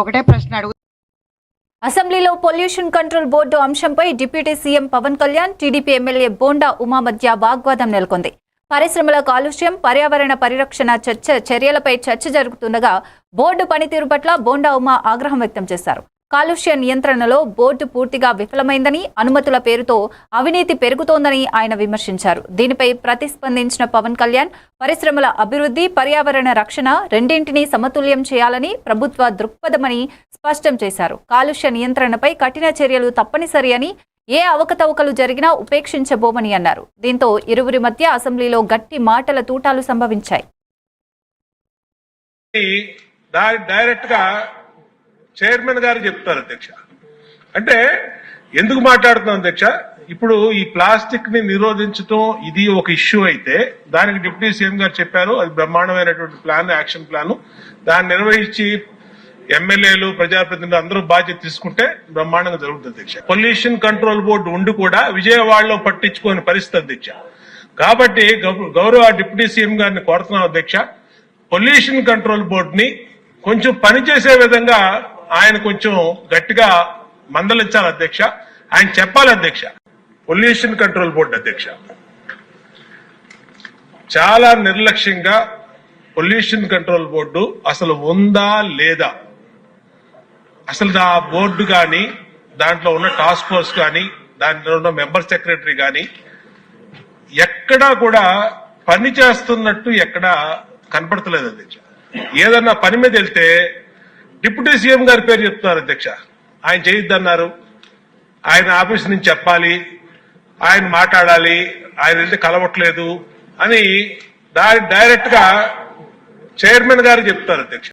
ఒకటే ప్రశ్న అడుగు అసెంబ్లీలో పొల్యూషన్ కంట్రోల్ బోర్డు అంశంపై deputy CM Pawan Kalyan TDP MLA Bonda Uma మధ్య వాగ్వాదం నెలకొంది. పరిశ్రమల కాలుష్యం పర్యావరణ పరిరక్షణ చర్చ చర్యలపై చర్చ జరుగుతుండగా బోర్డు పనితీరు పట్ల బోండా ఉమా ఆగ్రహం వ్యక్తం చేశారు. కాలుష్య నియంత్రణలో బోర్డు పూర్తిగా విఫలమైందని అనుమతుల పేరుతో అవినీతి పెరుగుతోందని ఆయన విమర్శించారు. దీనిపై ప్రతిస్పందించిన పవన్ కళ్యాణ్ పరిశ్రమల అభివృద్ధి పర్యావరణ రక్షణ రెండింటినీ సమతుల్యం చేయాలని ప్రభుత్వ దృక్పథమని స్పష్టం చేశారు. కాలుష్య నియంత్రణపై కఠిన చర్యలు తప్పనిసరి అని ఏ అవకతవకలు జరిగినా ఉపేక్షించబోమని అన్నారు. దీంతో ఇరువురి మధ్య అసెంబ్లీలో గట్టి మాటల తూటాలు సంభవించాయి. డైరెక్ట్గా చైర్మన్ గారు చెప్తారు అధ్యక్ష. అంటే ఎందుకు మాట్లాడుతున్నాం అధ్యక్ష? ఇప్పుడు ఈ ప్లాస్టిక్ని నిరోధించడం ఇది ఒక ఇష్యూ అయితే దానికి డిప్యూటీ సీఎం గారు చెప్పారు అది బ్రహ్మాండమైనటువంటి ప్లాన్ యాక్షన్ ప్లాన్. దాన్ని నిర్వహించి ఎమ్మెల్యేలు ప్రజాప్రతినిధులు అందరూ బాధ్యత తీసుకుంటే బ్రహ్మాండంగా జరుగుతుంది అధ్యక్ష. పొల్యూషన్ కంట్రోల్ బోర్డు ఉండి కూడా విజయవాడలో పట్టించుకోని పరిస్థితి అధ్యక్ష. కాబట్టి గౌ- గౌరవ డిప్యూటీ సీఎం గారిని కోరుతున్నాం అధ్యక్ష. పొల్యూషన్ కంట్రోల్ బోర్డుని కొంచెం పనిచేసే విధంగా ఆయన కొంచెం గట్టిగా మందలించాలి అధ్యక్ష. ఆయన చెప్పాలి అధ్యక్ష. పొల్యూషన్ కంట్రోల్ బోర్డు అధ్యక్ష. చాలా నిర్లక్ష్యంగా పొల్యూషన్ కంట్రోల్ బోర్డు అసలు ఉందా లేదా? అసలు ఆ బోర్డు కానీ దాంట్లో ఉన్న టాస్క్ ఫోర్స్ కానీ దాంట్లో ఉన్న మెంబర్ సెక్రటరీ కానీ ఎక్కడా కూడా పని చేస్తున్నట్టు ఎక్కడా కనపడతలేదు అధ్యక్ష. ఏదన్నా పని మీద వెళ్తే డిప్యూటీ సీఎం గారి పేరు చెప్తున్నారు అధ్యక్ష. ఆయన చేయొద్దన్నారు. ఆయన ఆఫీస్ నుంచి చెప్పాలి. ఆయన మాట్లాడాలి. ఆయన వెళ్తే కలవట్లేదు అని డైరెక్ట్గా చైర్మన్ గారు చెప్తారు అధ్యక్ష.